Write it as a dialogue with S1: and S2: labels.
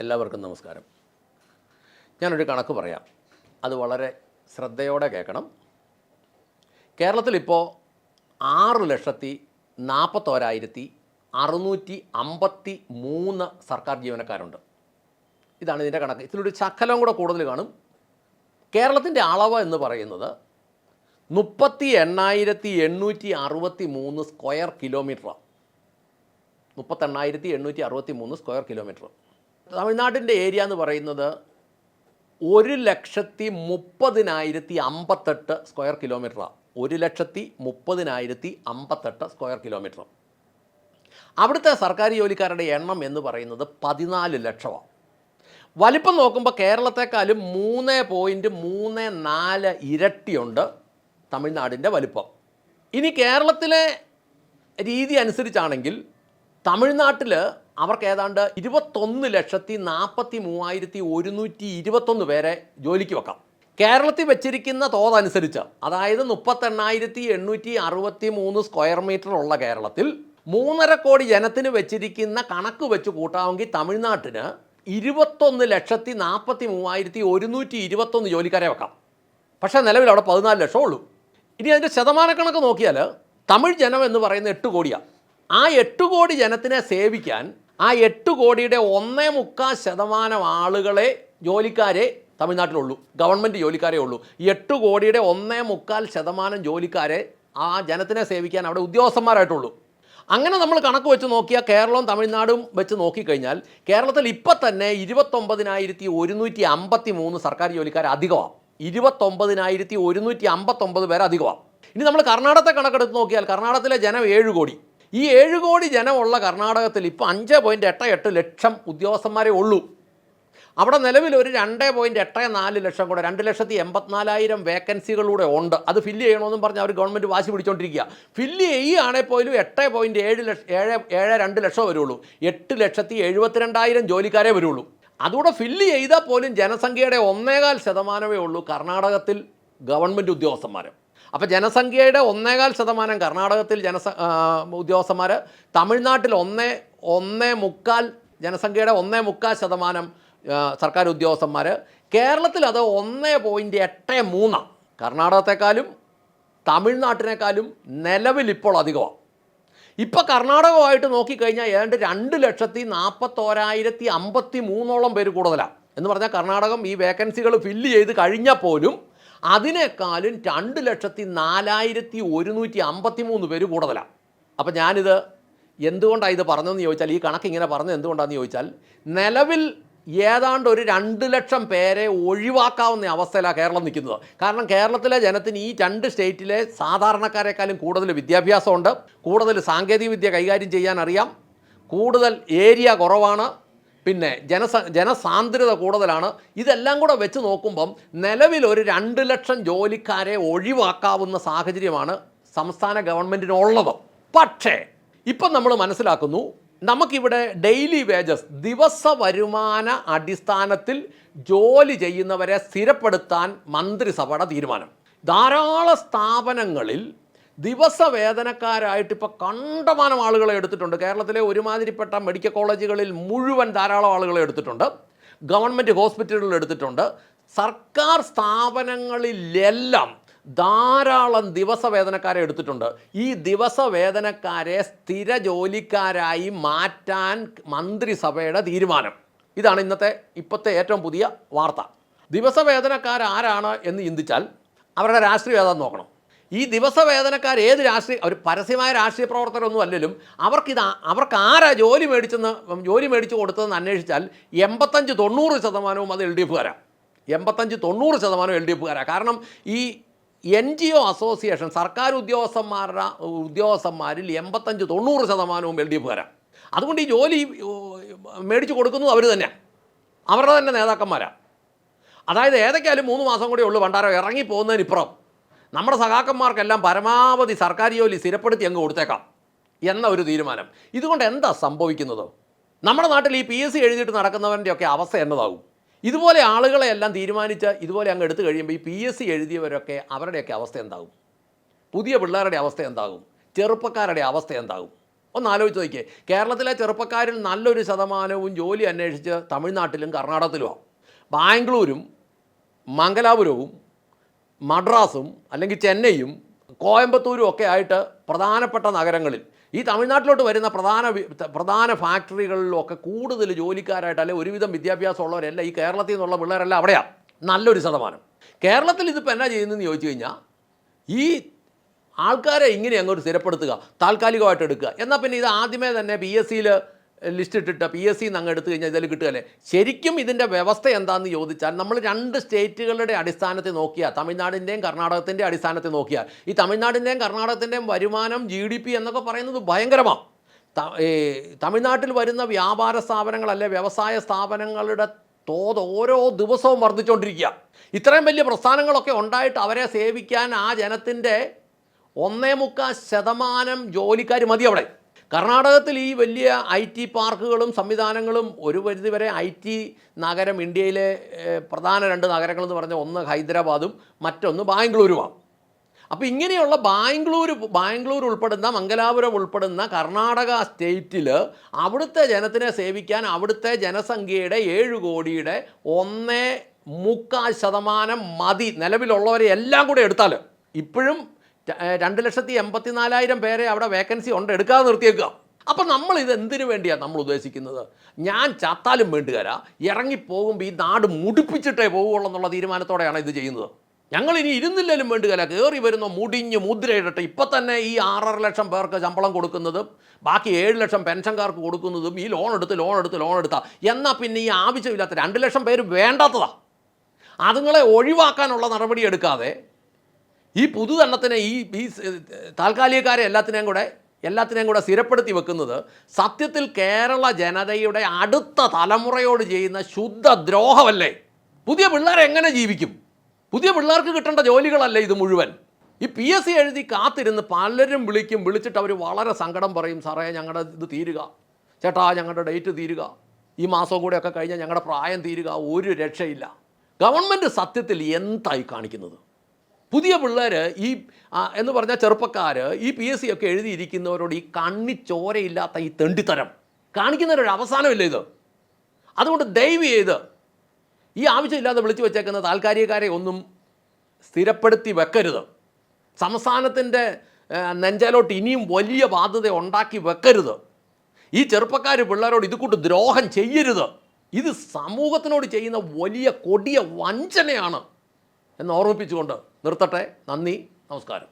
S1: എല്ലാവർക്കും നമസ്കാരം. ഞാനൊരു കണക്ക് പറയാം. അത് വളരെ ശ്രദ്ധയോടെ കേൾക്കണം. കേരളത്തിലിപ്പോൾ ആറ് ലക്ഷത്തി നാൽപ്പത്തോരായിരത്തി അറുന്നൂറ്റി അമ്പത്തി മൂന്ന് സർക്കാർ ജീവനക്കാരുണ്ട്. ഇതാണ് ഇതിന്റെ കണക്ക്. ഇതിലൊരു ചക്കലം കൂടെ കൂടുതൽ കാണും. കേരളത്തിന്റെ അളവ് എന്ന് പറയുന്നത് മുപ്പത്തി എണ്ണായിരത്തി എണ്ണൂറ്റി അറുപത്തി മൂന്ന് സ്ക്വയർ കിലോമീറ്ററാണ് മുപ്പത്തെണ്ണായിരത്തി എണ്ണൂറ്റി അറുപത്തി മൂന്ന് സ്ക്വയർ കിലോമീറ്റർ. തമിഴ്നാട്ടിന്റെ ഏരിയ എന്ന് പറയുന്നത് ഒരു ലക്ഷത്തി മുപ്പതിനായിരത്തി അമ്പത്തെട്ട് സ്ക്വയർ കിലോമീറ്ററാണ് ഒരു ലക്ഷത്തി മുപ്പതിനായിരത്തി അമ്പത്തെട്ട് സ്ക്വയർ കിലോമീറ്റർ അവിടുത്തെ സർക്കാർ ജോലിക്കാരുടെ എണ്ണം എന്ന് പറയുന്നത് പതിനാല് ലക്ഷമാണ് വലിപ്പം നോക്കുമ്പോൾ കേരളത്തെക്കാളും മൂന്ന് പോയിന്റ് മൂന്ന് നാല് ഇരട്ടിയുണ്ട് തമിഴ്നാടിന്റെ വലിപ്പം. ഇനി കേരളത്തിലെ രീതി അനുസരിച്ചാണെങ്കിൽ തമിഴ്നാട്ടിൽ അവർക്ക് ഏതാണ്ട് ഇരുപത്തൊന്ന് ലക്ഷത്തി നാൽപ്പത്തി മൂവായിരത്തി ഒരുന്നൂറ്റി ഇരുപത്തൊന്ന് പേരെ ജോലിക്ക് വെക്കാം. കേരളത്തിൽ വെച്ചിരിക്കുന്ന തോതനുസരിച്ച് അതായത് മുപ്പത്തെണ്ണായിരത്തി എണ്ണൂറ്റി അറുപത്തി മൂന്ന് സ്ക്വയർ മീറ്റർ ഉള്ള കേരളത്തിൽ മൂന്നര കോടി ജനത്തിന് വെച്ചിരിക്കുന്ന കണക്ക് വെച്ച് കൂട്ടാമെങ്കിൽ തമിഴ്നാട്ടിന് ഇരുപത്തൊന്ന് ലക്ഷത്തി നാൽപ്പത്തി മൂവായിരത്തി ഒരുന്നൂറ്റി ഇരുപത്തൊന്ന് ജോലിക്കാരെ വെക്കാം. പക്ഷേ നിലവിൽ അവിടെ പതിനാല് ലക്ഷം ഉള്ളൂ. ഇനി അതിന്റെ ശതമാനക്കണക്ക് നോക്കിയാൽ തമിഴ് ജനം എന്ന് പറയുന്ന എട്ട് കോടിയാണ് ആ എട്ട് കോടി ജനത്തിനെ സേവിക്കാൻ ആ എട്ട് കോടിയുടെ ഒന്നേ മുക്കാൽ ശതമാനം ആളുകളെ ജോലിക്കാരെ തമിഴ്നാട്ടിലുള്ളൂ ഗവൺമെന്റ് ജോലിക്കാരെ ഉള്ളൂ. എട്ട് കോടിയുടെ ഒന്നേ മുക്കാൽ ശതമാനം ജോലിക്കാരെ ആ ജനത്തിനെ സേവിക്കാൻ അവിടെ ഉദ്യോഗസ്ഥന്മാരായിട്ടുള്ളൂ. അങ്ങനെ നമ്മൾ കണക്ക് വെച്ച് നോക്കിയാൽ കേരളവും തമിഴ്നാടും വെച്ച് നോക്കിക്കഴിഞ്ഞാൽ കേരളത്തിൽ ഇപ്പം തന്നെ ഇരുപത്തൊമ്പതിനായിരത്തി ഒരുന്നൂറ്റി അമ്പത്തി മൂന്ന് സർക്കാർ ജോലിക്കാർ അധികമാണ്. ഇരുപത്തൊമ്പതിനായിരത്തി ഒരുന്നൂറ്റി അമ്പത്തൊമ്പത് പേർ അധികമാണ്. ഇനി നമ്മൾ കർണാടകത്തെ കണക്കെടുത്ത് നോക്കിയാൽ കർണാടകത്തിലെ ജനം ഏഴ് കോടി. ഈ ഏഴ് കോടി ജനമുള്ള കർണാടകത്തിൽ ഇപ്പോൾ അഞ്ച് പോയിന്റ് എട്ട് എട്ട് ലക്ഷം ഉദ്യോഗസ്ഥന്മാരെ ഉള്ളൂ. അവിടെ നിലവിൽ ഒരു രണ്ട് പോയിന്റ് എട്ട് നാല് ലക്ഷം കൂടെ രണ്ട് ലക്ഷത്തി എൺപത്തിനാലായിരം വേക്കൻസികളിലൂടെ ഉണ്ട്. അത് ഫില്ല് ചെയ്യണമെന്നും പറഞ്ഞ് അവർ ഗവൺമെന്റ് വാശി പിടിച്ചുകൊണ്ടിരിക്കുക ഫില്ല് ചെയ്യുകയാണെങ്കിൽ പോലും എട്ട് പോയിന്റ് ഏഴ് ലക്ഷം ഏഴ് ഏഴ് രണ്ട് ലക്ഷം വരുള്ളൂ. എട്ട് ലക്ഷത്തി എഴുപത്തിരണ്ടായിരം ജോലിക്കാരെ വരുള്ളൂ. അതുകൂടെ ഫില്ല് ചെയ്താൽ പോലും ജനസംഖ്യയുടെ ഒന്നേകാൽ ശതമാനമേ ഉള്ളൂ കർണാടകത്തിൽ ഗവൺമെന്റ് ഉദ്യോഗസ്ഥന്മാർ അപ്പോൾ ജനസംഖ്യയുടെ ഒന്നേകാൽ ശതമാനം കർണാടകത്തിൽ ജനസ ഉദ്യോഗസ്ഥന്മാർ തമിഴ്നാട്ടിൽ ഒന്നേ ഒന്നേ മുക്കാൽ ജനസംഖ്യയുടെ ഒന്നേ മുക്കാൽ ശതമാനം സർക്കാർ ഉദ്യോഗസ്ഥന്മാർ കേരളത്തിൽ അത് ഒന്നേ പോയിന്റ് എട്ട് മൂന്നാണ് കർണാടകത്തെക്കാളും തമിഴ്നാട്ടിനേക്കാളും നിലവിൽ ഇപ്പോൾ അധികമാണ്. ഇപ്പോൾ കർണാടകമായിട്ട് നോക്കിക്കഴിഞ്ഞാൽ ഏതാണ്ട് രണ്ട് ലക്ഷത്തി നാൽപ്പത്തോരായിരത്തി അമ്പത്തി മൂന്നോളം പേര് കൂടുതലാണ് എന്ന് പറഞ്ഞാൽ കർണാടകം ഈ വേക്കൻസികൾ ഫില്ല് ചെയ്ത് കഴിഞ്ഞാൽ പോലും അതിനേക്കാളും രണ്ട് ലക്ഷത്തി നാലായിരത്തി ഒരുന്നൂറ്റി അമ്പത്തി മൂന്ന് പേര് കൂടുതലാണ് അപ്പം ഞാനിത് എന്തുകൊണ്ടാണ് ഇത് പറഞ്ഞതെന്ന് ചോദിച്ചാൽ ഈ കണക്ക് ഇങ്ങനെ പറഞ്ഞത് എന്തുകൊണ്ടാണെന്ന് ചോദിച്ചാൽ നിലവിൽ ഏതാണ്ട് ഒരു രണ്ട് ലക്ഷം പേരെ ഒഴിവാക്കാവുന്ന അവസ്ഥയിലാണ് കേരളം നിൽക്കുന്നത്. കാരണം കേരളത്തിലെ ജനത്തിന് ഈ രണ്ട് സ്റ്റേറ്റിലെ സാധാരണക്കാരെക്കാളും കൂടുതൽ വിദ്യാഭ്യാസമുണ്ട്. കൂടുതൽ സാങ്കേതിക വിദ്യ കൈകാര്യം ചെയ്യാൻ അറിയാം. കൂടുതൽ ഏരിയ കുറവാണ്. പിന്നെ ജനസ ജനസാന്ദ്രത കൂടുതലാണ്. ഇതെല്ലാം കൂടെ വെച്ച് നോക്കുമ്പം നിലവിൽ ഒരു രണ്ട് ലക്ഷം ജോലിക്കാരെ ഒഴിവാക്കാവുന്ന സാഹചര്യമാണ് സംസ്ഥാന ഗവൺമെന്റിനുള്ളത് പക്ഷേ ഇപ്പം നമ്മൾ മനസ്സിലാക്കുന്നു നമുക്കിവിടെ ഡെയിലി വേജസ് ദിവസ വരുമാന അടിസ്ഥാനത്തിൽ ജോലി ചെയ്യുന്നവരെ സ്ഥിരപ്പെടുത്താൻ മന്ത്രിസഭയുടെ തീരുമാനം. ധാരാളം സ്ഥാപനങ്ങളിൽ ദിവസ വേതനക്കാരായിട്ട് ഇപ്പോൾ കണ്ടമാനം ആളുകളെ എടുത്തിട്ടുണ്ട്. കേരളത്തിലെ ഒരുമാതിരിപ്പെട്ട മെഡിക്കൽ കോളേജുകളിൽ മുഴുവൻ ധാരാളം ആളുകളെ എടുത്തിട്ടുണ്ട്. ഗവൺമെന്റ് ഹോസ്പിറ്റലുകളിൽ എടുത്തിട്ടുണ്ട്. സർക്കാർ സ്ഥാപനങ്ങളിലെല്ലാം ധാരാളം ദിവസ വേതനക്കാരെ എടുത്തിട്ടുണ്ട്. ഈ ദിവസ വേതനക്കാരെ സ്ഥിര ജോലിക്കാരായി മാറ്റാൻ മന്ത്രിസഭയുടെ തീരുമാനം. ഇതാണ് ഇന്നത്തെ ഇപ്പോഴത്തെ ഏറ്റവും പുതിയ വാർത്ത. ദിവസ വേതനക്കാരാരാണ് എന്ന് ചിന്തിച്ചാൽ അവരുടെ രാഷ്ട്രീയം നോക്കണം. ഈ ദിവസ വേതനക്കാർ ഏത് രാഷ്ട്രീയ ഒരു പരസ്യമായ രാഷ്ട്രീയ പ്രവർത്തകരൊന്നും അല്ലെങ്കിലും അവർക്കിത് അവർക്ക് ആരാ ജോലി മേടിച്ചെന്ന് ജോലി മേടിച്ച് കൊടുത്തതെന്ന് അന്വേഷിച്ചാൽ എൺപത്തഞ്ച് തൊണ്ണൂറ് ശതമാനവും അത് എൽ ഡി എഫുകാരാണ് എൺപത്തഞ്ച് തൊണ്ണൂറ് ശതമാനം എൽ ഡി എഫുകാരാണ് കാരണം ഈ എൻ ജി ഒ അസോസിയേഷൻ സർക്കാർ ഉദ്യോഗസ്ഥന്മാരുടെ ഉദ്യോഗസ്ഥന്മാരിൽ എൺപത്തഞ്ച് തൊണ്ണൂറ് ശതമാനവും എൽ ഡി എഫുകാരാണ് അതുകൊണ്ട് ഈ ജോലി മേടിച്ചു കൊടുക്കുന്നത് അവർ തന്നെയാണ് അവരുടെ തന്നെ നേതാക്കന്മാരാണ് അതായത് ഏതൊക്കെയായാലും മൂന്ന് മാസം കൂടെ ഉള്ളൂ ഭണ്ഡാരം ഇറങ്ങി പോകുന്നതിനിപ്പുറം നമ്മുടെ സഖാക്കന്മാർക്കെല്ലാം പരമാവധി സർക്കാർ ജോലി സ്ഥിരപ്പെടുത്തി അങ്ങ് കൊടുത്തേക്കാം എന്ന ഒരു തീരുമാനം. ഇതുകൊണ്ട് എന്താ സംഭവിക്കുന്നത്? നമ്മുടെ നാട്ടിൽ ഈ പി എസ് സി എഴുതിയിട്ട് നടക്കുന്നവന്റെ ഒക്കെ അവസ്ഥ എന്നതാകും ഇതുപോലെ ആളുകളെ എല്ലാം തീരുമാനിച്ച് ഇതുപോലെ അങ്ങ് എടുത്തു കഴിയുമ്പോൾ ഈ പി എസ് സി എഴുതിയവരൊക്കെ അവരുടെയൊക്കെ അവസ്ഥ എന്താകും പുതിയ പിള്ളേരുടെ അവസ്ഥ എന്താകും ചെറുപ്പക്കാരുടെ അവസ്ഥ എന്താകും ഒന്ന് ആലോചിച്ച് നോക്കിയേ. കേരളത്തിലെ ചെറുപ്പക്കാരിൽ നല്ലൊരു ശതമാനവും ജോലി അന്വേഷിച്ച് തമിഴ്നാട്ടിലും കർണാടകത്തിലുമാണ്. ബാംഗ്ലൂരും മംഗലാപുരവും മദ്രാസും അല്ലെങ്കിൽ ചെന്നൈയും കോയമ്പത്തൂരും ഒക്കെ ആയിട്ട് പ്രധാനപ്പെട്ട നഗരങ്ങളിൽ ഈ തമിഴ്നാട്ടിലോട്ട് വരുന്ന പ്രധാന പ്രധാന ഫാക്ടറികളിലൊക്കെ കൂടുതൽ ജോലിക്കാരായിട്ട് അല്ലെങ്കിൽ ഒരുവിധം വിദ്യാഭ്യാസമുള്ളവരെല്ലാം ഈ കേരളത്തിൽ നിന്നുള്ള പിള്ളേരെല്ലാം അവിടെയാണ് നല്ലൊരു ശതമാനം. കേരളത്തിൽ ഇതിപ്പോൾ എന്നാ ചെയ്യുന്നതെന്ന് ചോദിച്ചു കഴിഞ്ഞാൽ ഈ ആൾക്കാരെ ഇങ്ങനെ അങ്ങോട്ട് സ്ഥിരപ്പെടുത്തുക താൽക്കാലികമായിട്ട് എടുക്കുക. എന്നാൽ പിന്നെ ഇത് ആദ്യമേ തന്നെ പി എസ് സിയിൽ ലിസ്റ്റ് ഇട്ടിട്ട് പി എസ് സിന്ന് അങ്ങ് എടുത്തു കഴിഞ്ഞാൽ ഇതിൽ കിട്ടുകയല്ലേ? ശരിക്കും ഇതിന്റെ വ്യവസ്ഥ എന്താണെന്ന് ചോദിച്ചാൽ നമ്മൾ രണ്ട് സ്റ്റേറ്റുകളുടെ അടിസ്ഥാനത്തിൽ നോക്കിയാൽ തമിഴ്നാടിന്റെയും കർണാടകത്തിന്റെയും അടിസ്ഥാനത്തിൽ നോക്കിയാൽ ഈ തമിഴ്നാടിന്റെയും കർണാടകത്തിന്റെയും വരുമാനം ജി ഡി പി എന്നൊക്കെ പറയുന്നത് ഭയങ്കരമാണ്. തമിഴ്നാട്ടിൽ വരുന്ന വ്യാപാര സ്ഥാപനങ്ങൾ അല്ലെ വ്യവസായ സ്ഥാപനങ്ങളുടെ തോത് ഓരോ ദിവസവും വർദ്ധിച്ചുകൊണ്ടിരിക്കുക ഇത്രയും വലിയ പ്രസ്ഥാനങ്ങളൊക്കെ ഉണ്ടായിട്ട് അവരെ സേവിക്കാൻ ആ ജനത്തിന്റെ ഒന്നേ മുക്കാൽ ശതമാനം ജോലിക്കാർ മതി അവിടെ. കർണാടകത്തിൽ ഈ വലിയ ഐ ടി പാർക്കുകളും സംവിധാനങ്ങളും ഒരു പരിധിവരെ ഐ ടി നഗരം ഇന്ത്യയിലെ പ്രധാന രണ്ട് നഗരങ്ങളെന്ന് പറഞ്ഞാൽ ഒന്ന് ഹൈദരാബാദും മറ്റൊന്ന് ബാംഗ്ലൂരുമാണ്. അപ്പോൾ ഇങ്ങനെയുള്ള ബാംഗ്ലൂർ ബാംഗ്ലൂർ ഉൾപ്പെടുന്ന മംഗലാപുരം ഉൾപ്പെടുന്ന കർണാടക സ്റ്റേറ്റിൽ അവിടുത്തെ ജനത്തിനെ സേവിക്കാൻ അവിടുത്തെ ജനസംഖ്യയുടെ ഏഴ് കോടിയുടെ ഒന്നേ മുക്കാൽ ശതമാനം മതി നിലവിലുള്ളവരെ എല്ലാം കൂടെ എടുത്താൽ ഇപ്പോഴും രണ്ട് ലക്ഷത്തി എൺപത്തി നാലായിരം പേരെ അവിടെ വേക്കൻസി ഉണ്ട് എടുക്കാതെ നിർത്തിയേക്കുക. അപ്പം നമ്മൾ ഇത് എന്തിനു വേണ്ടിയാണ് നമ്മൾ ഉദ്ദേശിക്കുന്നത്? ഞാൻ ചത്താലും വേണ്ടുകരാ ഇറങ്ങിപ്പോകുമ്പോൾ ഈ നാട് മുടിപ്പിച്ചിട്ടേ പോകുള്ളൂ എന്നുള്ള തീരുമാനത്തോടെയാണ് ഇത് ചെയ്യുന്നത്. ഞങ്ങൾ ഇനി ഇരുന്നില്ലേലും വേണ്ടുകല കയറി വരുന്ന മുടിഞ്ഞ് മുദ്രയിടട്ടെ ഇപ്പം തന്നെ ഈ ആറര ലക്ഷം പേർക്ക് ശമ്പളം കൊടുക്കുന്നതും ബാക്കി ഏഴ് ലക്ഷം പെൻഷൻകാർക്ക് കൊടുക്കുന്നതും ഈ ലോൺ എടുത്ത് ലോൺ എടുത്ത് ലോൺ എടുത്താൽ എന്നാൽ പിന്നെ ഈ ആവശ്യമില്ലാത്ത രണ്ട് ലക്ഷം പേര് വേണ്ടാത്തതാണ് അതുങ്ങളെ ഒഴിവാക്കാനുള്ള നടപടി എടുക്കാതെ ഈ പുതുതെണ്ണത്തിനെ ഈ ഈ താൽക്കാലികക്കാരെ എല്ലാത്തിനെയും കൂടെ എല്ലാത്തിനെയും കൂടെ സ്ഥിരപ്പെടുത്തി വെക്കുന്നത് സത്യത്തിൽ കേരള ജനതയുടെ അടുത്ത തലമുറയോട് ചെയ്യുന്ന ശുദ്ധ ദ്രോഹമല്ലേ പുതിയ പിള്ളേർ എങ്ങനെ ജീവിക്കും? പുതിയ പിള്ളേർക്ക് കിട്ടേണ്ട ജോലികളല്ലേ ഇത് മുഴുവൻ? ഈ പി എസ് സി എഴുതി കാത്തിരുന്ന് പലരും വിളിക്കും വിളിച്ചിട്ട് അവർ വളരെ സങ്കടം പറയും സാറേ ഞങ്ങളുടെ ഇത് തീരുക. ചേട്ടാ ഞങ്ങളുടെ ഡേറ്റ് തീരുക. ഈ മാസം കൂടെയൊക്കെ കഴിഞ്ഞാൽ ഞങ്ങളുടെ പ്രായം തീരുക. ഒരു രക്ഷയില്ല. ഗവൺമെന്റ് സത്യത്തിൽ എന്തായി കാണിക്കുന്നത്? പുതിയ പിള്ളേർ ഈ എന്ന് പറഞ്ഞാൽ ചെറുപ്പക്കാർ ഈ പി എസ് സി ഒക്കെ എഴുതിയിരിക്കുന്നവരോട് ഈ കണ്ണി ചോരയില്ലാത്ത ഈ തെണ്ടിത്തരം. കാണിക്കുന്നവരൊരു അവസാനമില്ല ഇത്. അതുകൊണ്ട് ദയവ് ചെയ്ത് ഈ ആവശ്യമില്ലാതെ വിളിച്ചു വെച്ചേക്കുന്ന താൽക്കാലികക്കാരെ ഒന്നും സ്ഥിരപ്പെടുത്തി വെക്കരുത്. സംസ്ഥാനത്തിന്റെ നെഞ്ചാലോട്ട് ഇനിയും വലിയ ബാധ്യത ഉണ്ടാക്കി വെക്കരുത്. ഈ ചെറുപ്പക്കാർ പിള്ളേരോട് ഇത് കൂട്ട് ദ്രോഹം ചെയ്യരുത്. ഇത് സമൂഹത്തിനോട് ചെയ്യുന്ന വലിയ കൊടിയ വഞ്ചനയാണ്. എന്ന് ഓർമ്മിപ്പിച്ചുകൊണ്ട് നിർത്തട്ടെ. നന്ദി. നമസ്കാരം.